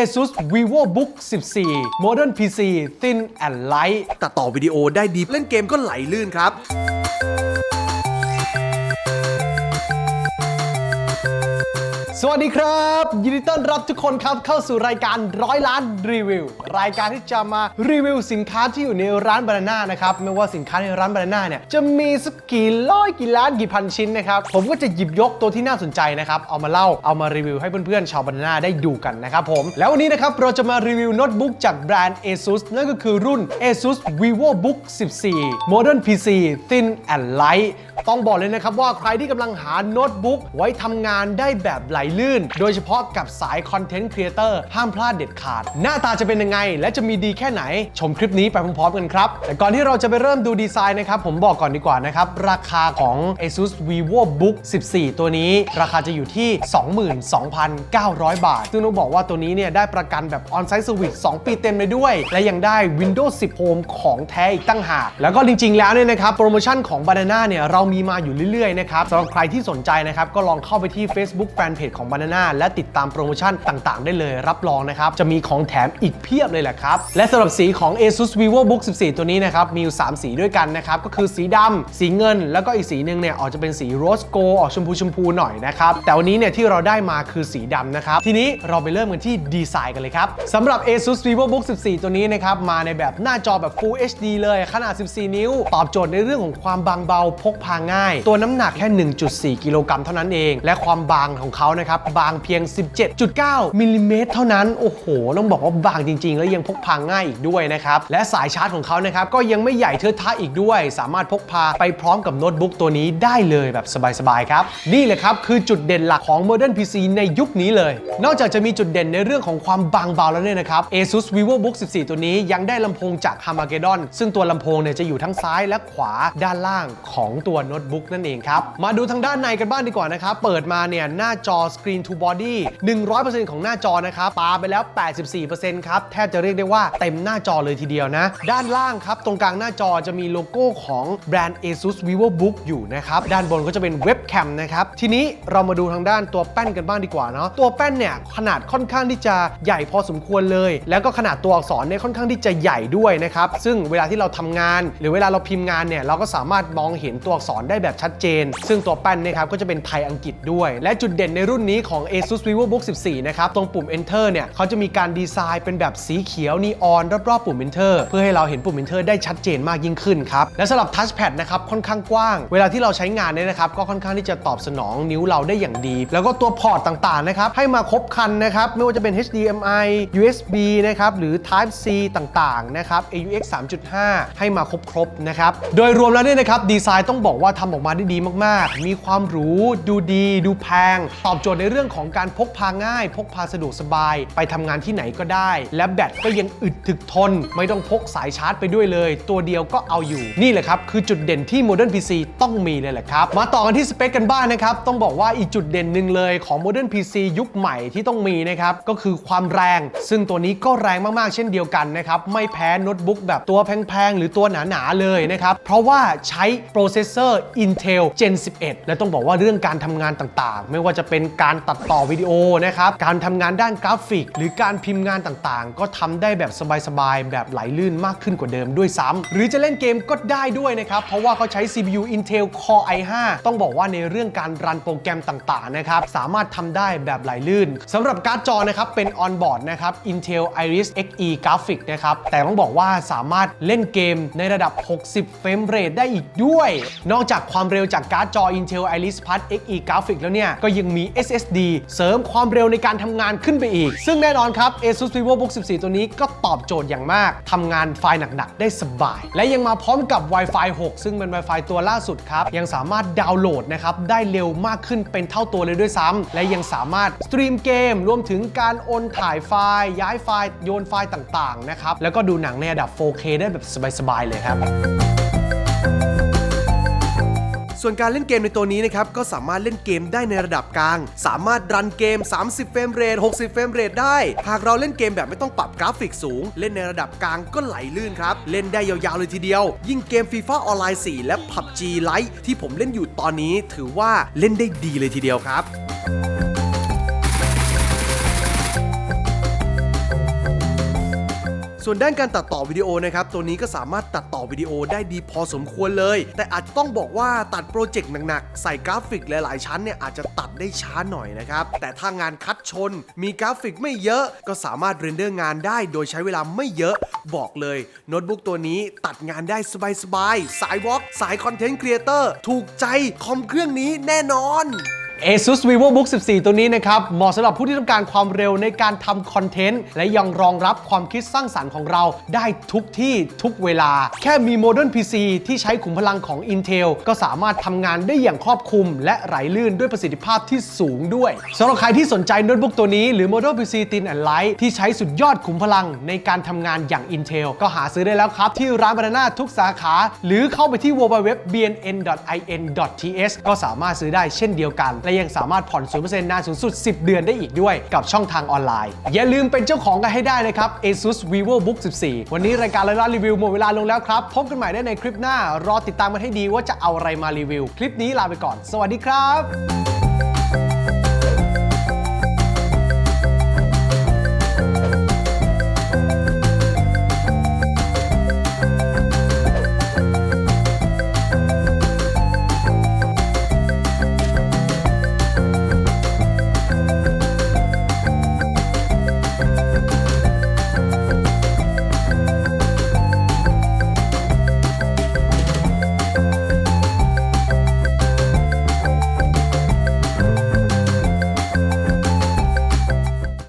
ASUS VivoBook 14 Modern PC Thin and Light ตัดต่อวิดีโอได้ดี เล่นเกมก็ไหลลื่นครับ สวัสดีครับ ยินดีต้อนรับทุกคนครับเข้าสู่รายการร้อยล้านรีวิว รายการที่จะมารีวิวสินค้าที่อยู่ในร้านบานาน่านะครับไม่ว่าสินค้าในร้านบานาน่าเนี่ยจะมีสักกี่ร้อยกี่ล้านกี่พันชิ้นนะครับผมก็จะหยิบยกตัวที่น่าสนใจนะครับเอามาเล่าเอามารีวิวให้เพื่อนๆชาวบานาน่าได้ดูกันนะครับผมแล้ววันนี้นะครับเราจะมารีวิวโน้ตบุ๊กจากแบรนด์ ASUS นั่นก็คือรุ่น ASUS VivoBook 14 Modern PC Thin and Light ต้องบอกเลยนะครับว่าใครที่กำลังหาโน้ตบุ๊กไว้ทำงานได้แบบไหลลื่น โดยเฉพาะกับสายคอนเทนต์ครีเอเตอร์ห้ามพลาดเด็ดขาด หน้าตาจะเป็นยังไง และจะมีดีแค่ไหน ชมคลิปนี้ไปพร้อมๆกันครับ แต่ก่อนที่เราจะไปเริ่มดูดีไซน์นะครับ ผมบอกก่อนดีกว่านะครับ ราคาของ ASUS VivoBook 14 ตัวนี้ ราคาจะอยู่ที่ 22,900 บาท ซึ่งต้องบอกว่าตัวนี้เนี่ยได้ประกันแบบ On-Site Service 2 ปีเต็มเลยด้วย และยังได้ Windows 10 Home ของแท้อีกตั้งหาก แล้วก็จริง ๆ แล้วเนี่ยนะครับ โปรโมชั่นของ Banana เนี่ยเรามีมาอยู่เรื่อยๆนะครับสำหรับใครที่สนใจนะครับก็ลองเข้าไปที่ Facebook Fanpage ของ Banana และติดตามโปรโมชั่นต่างๆ ได้เลยรับรองนะครับ จะมีของแถมอีกเพียบเลยแหละครับ และสำหรับสีของ ASUS VivoBook 14 ตัวนี้นะครับ มีอยู่3สีด้วยกันนะครับ ก็คือสีดำสีเงิน แล้วก็อีกสีหนึ่งเนี่ยออกจะเป็นสีโรสโกออกชมพูชมพูหน่อยนะครับ แต่วันนี้เนี่ยที่เราได้มาคือสีดำนะครับ ทีนี้เราไปเริ่มกันที่ดีไซน์กันเลยครับสำหรับ ASUS VivoBook 14 ตัวนี้นะครับมาในแบบหน้าจอแบบ Full HD เลยขนาด 14 นิ้ว ตอบโจทย์ในเรื่องของความบางเบาพกพาง่าย ตัวน้ำหนักแค่ 1.4 กิโลกรัมเท่านั้นเอง และความบางของเขานะครับบางเพียง 17.9มิลลิเมตรเท่านั้น โอ้โห ต้องบอกว่าบางจริง ๆ แล้วยังพกพาง่ายอีกด้วยนะครับ และสายชาร์จของเขานะครับ ก็ยังไม่ใหญ่เทอะทะอีกด้วย สามารถพกพาไปพร้อมกับโน้ตบุ๊กตัวนี้ได้เลยแบบสบาย ๆ ครับ นี่แหละครับ คือจุดเด่นหลักของ Modern PC ในยุคนี้เลย นอกจากจะมีจุดเด่นในเรื่องของความบางเบาแล้วเนี่ยนะครับ ASUS VivoBook 14 ตัวนี้ยังได้ลำโพงจาก Harmagedon ซึ่งตัวลำโพงเนี่ยจะอยู่ทั้งซ้ายและขวาด้านล่างของตัวโน้ตบุ๊กนั่นเองครับ มาดูทางด้านในกันบ้างดีกว่านะครับ เปิดมาเนี่ยหน้าจอ Screen to Body 100%ของหน้าจอนะครับปาไปแล้ว 84%ครับ แทบจะเรียกได้ว่าเต็มหน้าจอเลยทีเดียวนะ ด้านล่างครับ ตรงกลางหน้าจอจะมีโลโก้ของแบรนด์ ASUS VivoBook อยู่นะครับ ด้านบนก็จะเป็นเว็บแคมนะครับ ทีนี้เรามาดูทางด้านตัวแป้นกันบ้างดีกว่าเนาะตัวแป้นเนี่ยขนาดค่อนข้างที่จะใหญ่พอสมควรเลย แล้วก็ขนาดตัวอักษรเนี่ยค่อนข้างที่จะใหญ่ด้วยนะครับซึ่งเวลาที่เราทำงาน หรือเวลาเราพิมพ์งานเนี่ยเราก็สามารถมองเห็นตัวอักษรได้แบบชัดเจน ซึ่งตัวแป้นเนะครับก็จะเป็นไทยอังกฤษด้วย และจุดเด่นในรุ่นนี้ของ ASUS VivoBook 14 นะครับ ตรงปุ่ม Enter เนี่ยเขาจะมีการดีไซน์เป็นแบบสีเขียวนีออนรอบๆปุ่ม Enter เพื่อให้เราเห็นปุ่ม Enter ได้ชัดเจนมากยิ่งขึ้นครับ และสำหรับ Touchpad นะครับค่อนข้างกว้าง เวลาที่เราใช้งานเนี่ยนะครับก็ค่อนข้างที่จะตอบสนองนิ้วเราได้อย่างดี แล้วก็ตัวพอร์ตต่างๆนะครับให้มาครบครันนะครับไม่ว่าจะเป็น HDMI USB นะครับหรือ Type C ต่างๆนะครับ AUX 3.5 ให้มาครบๆนะครับโดยรวมแล้วเนี่ยนะครับดีไซน์ต้องบอกว่าทำออกมาได้ดีมากๆ มีความหรูดูดี ดูแพง ตอบโจทย์ในเรื่องของการพกพาง่าย พกพาสะดวกสบาย ไปทำงานที่ไหนก็ได้ และแบตก็ยังอึดถึกทน ไม่ต้องพกสายชาร์จไปด้วยเลย ตัวเดียวก็เอาอยู่นี่แหละครับ คือจุดเด่นที่ Modern PC ต้องมีเลยแหละครับ มาต่อกันที่สเปคกันบ้างนะครับ ต้องบอกว่าอีกจุดเด่นหนึ่งเลยของ Modern PC ยุคใหม่ที่ต้องมีนะครับ ก็คือความแรง ซึ่งตัวนี้ก็แรงมากๆ เช่นเดียวกันนะครับ ไม่แพ้โน้ตบุ๊กแบบตัวแพงๆ หรือตัวหนาๆ เลยนะครับ เพราะว่าใช้โปรเซสเซอร์ Intel Gen 11 และต้องบอกว่าเรื่องการทำงานต่างๆ ไม่ว่าจะเป็นการตัดต่อวิดีโอนะครับ การทำงานด้านกราฟิก หรือการพิมพ์งานต่างๆ ก็ทำได้แบบสบายๆ แบบไหลลื่นมากขึ้นกว่าเดิมด้วยซ้ำหรือจะเล่นเกมก็ได้ด้วยนะครับ เพราะว่าเขาใช้ CPU Intel Core i5 ต้องบอกว่าในเรื่องการรันโปรแกรมต่างๆนะครับสามารถทำได้แบบไหลลื่นสำหรับการ์ดจอนะครับเป็น on-board นะครับ Intel Iris Xe Graphic นะครับแต่ต้องบอกว่าสามารถเล่นเกมในระดับ 60 เฟรมเรทได้อีกด้วย นอกจากความเร็วจากการ์ดจอ Intel Iris Plus Xe Graphic แล้วเนี่ยก็ยังมี SSD เสริมความเร็วในการทำงานขึ้นไปอีก ซึ่งแน่นอนครับ ASUS VivoBook 14 ตัวนี้ก็ตอบโจทย์อย่างมากทำงานไฟล์หนักๆ ได้สบาย และยังมาพร้อมกับ Wi-Fi 6 ซึ่งเป็น Wi-Fi ตัวล่าสุดครับ ยังสามารถดาวน์โหลดนะครับ ได้เร็วมากขึ้นเป็นเท่าตัวเลยด้วยซ้ำและยังสามารถสตรีมเกม รวมถึงการโอนถ่ายไฟล์ ย้ายไฟล์โยนไฟล์ต่างๆนะครับแล้วก็ดูหนังในระดับ 4K ได้แบบสบายๆเลยครับ ส่วนการเล่นเกมในตัวนี้นะครับก็สามารถเล่นเกมได้ในระดับกลาง สามารถรันเกม 30 เฟรมเรท 60 เฟรมเรทได้ หากเราเล่นเกมแบบไม่ต้องปรับกราฟิกสูง เล่นในระดับกลางก็ไหลลื่นครับ เล่นได้ยาวๆเลยทีเดียว ยิ่งเกม FIFA ออนไลน์ 4 และ PUBG Lite ที่ผมเล่นอยู่ตอนนี้ถือว่าเล่นได้ดีเลยทีเดียวครับ ส่วนด้านการตัดต่อวิดีโอนะครับตัวนี้ก็สามารถตัดต่อวิดีโอได้ดีพอสมควรเลย แต่อาจจะต้องบอกว่าตัดโปรเจกต์หนักๆ ใส่กราฟิกหลายๆ ชั้นเนี่ยอาจจะตัดได้ช้าหน่อยนะครับ แต่ถ้างานคัดชนมีกราฟิกไม่เยอะ ก็สามารถเรนเดอร์งานได้โดยใช้เวลาไม่เยอะบอกเลยโน้ตบุ๊กตัวนี้ตัดงานได้สบายๆสายวอล์กสายคอนเทนต์ครีเอเตอร์ถูกใจคอมเครื่องนี้แน่นอน ASUS VivoBook 14 ตัวนี้นะครับ เหมาะสำหรับผู้ที่ต้องการความเร็วในการทำคอนเทนต์ และยังรองรับความคิดสร้างสรรค์ของเราได้ทุกที่ทุกเวลา แค่มี Modern PC ที่ใช้ขุมพลังของ Intel ก็สามารถทำงานได้อย่างครอบคลุม และไหลลื่นด้วยประสิทธิภาพที่สูงด้วยสำหรับใครที่สนใจโน้ตบุ๊กตัวนี้หรือ Modern PC Thin and Light ที่ใช้สุดยอดขุมพลังในการทำงานอย่าง Intel ก็หาซื้อได้แล้วครับ ที่ร้าน Banana ทุกสาขา หรือเข้าไปที่ www.bnn.in.th ก็สามารถซื้อได้เช่นเดียวกันและยังสามารถผ่อน0%นานสูงสุด 10 เดือนได้อีกด้วยกับช่องทางออนไลน์ อย่าลืมเป็นเจ้าของกันให้ได้นะครับ ASUS VivoBook 14 วันนี้รายการร้อยล้ารีวิวหมดเวลาลงแล้วครับ พบกันใหม่ได้ในคลิปหน้ารอติดตามกันให้ดีว่าจะเอาอะไรมารีวิว คลิปนี้ลาไปก่อน สวัสดีครับ